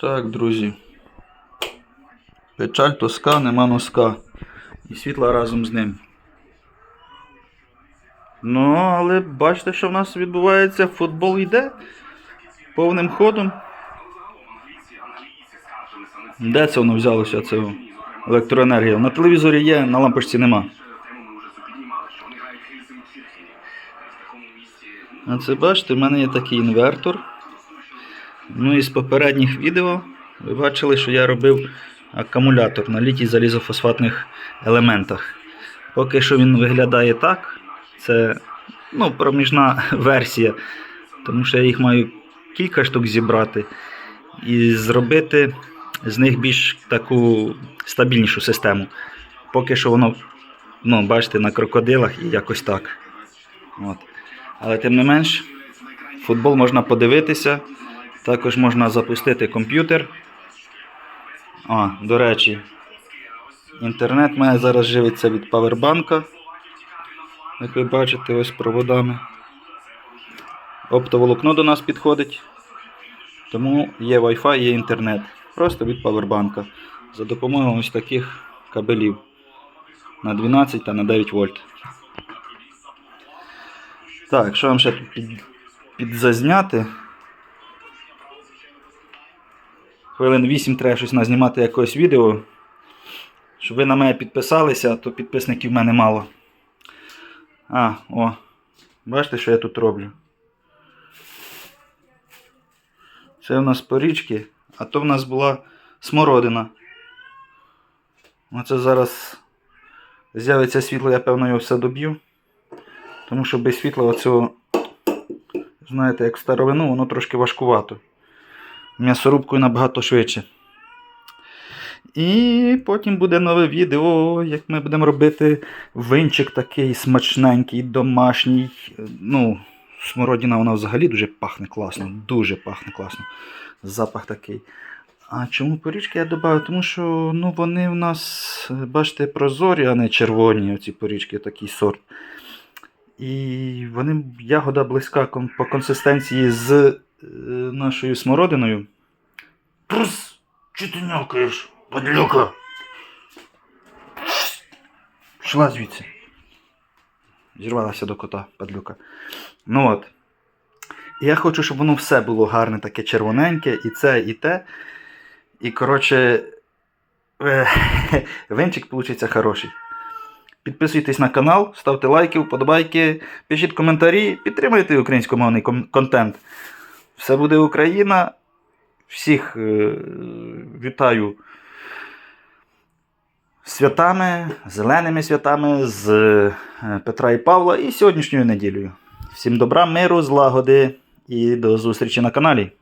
Так, друзі. Печаль тоска, нема носка. І світла разом з ним. Ну, але бачите, що в нас відбувається, футбол йде повним ходом. Де це воно взялося, це електроенергія? На телевізорі є, на лампочці нема. А це бачите, в мене є такий інвертор. Ну і з попередніх відео ви бачили, що я робив акумулятор на літій залізофосфатних елементах. Поки що він виглядає так. Це ну, проміжна версія, тому що я їх маю кілька штук зібрати і зробити з них більш таку стабільнішу систему. Поки що воно, ну, бачите, на крокодилах і якось так. От. Але тим не менш, футбол можна подивитися. Також можна запустити комп'ютер. А, до речі, інтернет має зараз живиться від павербанка. Як ви бачите, ось проводами. Оптоволокно до нас підходить. Тому є Wi-Fi, є інтернет. Просто від павербанка. За допомогою ось таких кабелів на 12 та на 9 вольт. Так, що вам ще під, підзазняти? Хвилин 8 треба щось назнімати якогось відео. Щоб ви на мене підписалися, то підписників в мене мало. А, о. Бачите, що я тут роблю? Це в нас порічки, а то в нас була смородина. Оце зараз з'явиться світло, я певно його все доб'ю. Тому що без світла оцього, знаєте, як старовину, воно трошки важкувато. М'ясорубкою набагато швидше. І потім буде нове відео, як ми будемо робити винчик такий смачненький, домашній. Ну, смородина вона взагалі дуже пахне класно, дуже пахне класно. Запах такий. А чому порічки я додав? Тому що ну, вони в нас, бачите, прозорі, а не червоні, оці порічки, такий сорт. І вони ягода близька по консистенції з е, нашою смородиною. Трус! Чи ти нюкаєш, падлюка? Пішла звідси. Зірвалася до кота, падлюка. Ну от. Я хочу, щоб воно все було гарне, таке червоненьке, і це, і те. І, коротше, е, венчик вийде хороший. Підписуйтесь на канал, ставте лайки, вподобайки, пишіть коментарі, підтримуйте українськомовний кон- контент. Все буде Україна. Всіх е, вітаю святами, зеленими святами, з е, Петра і Павла і сьогоднішньою неділею. Всім добра, миру, злагоди і до зустрічі на каналі.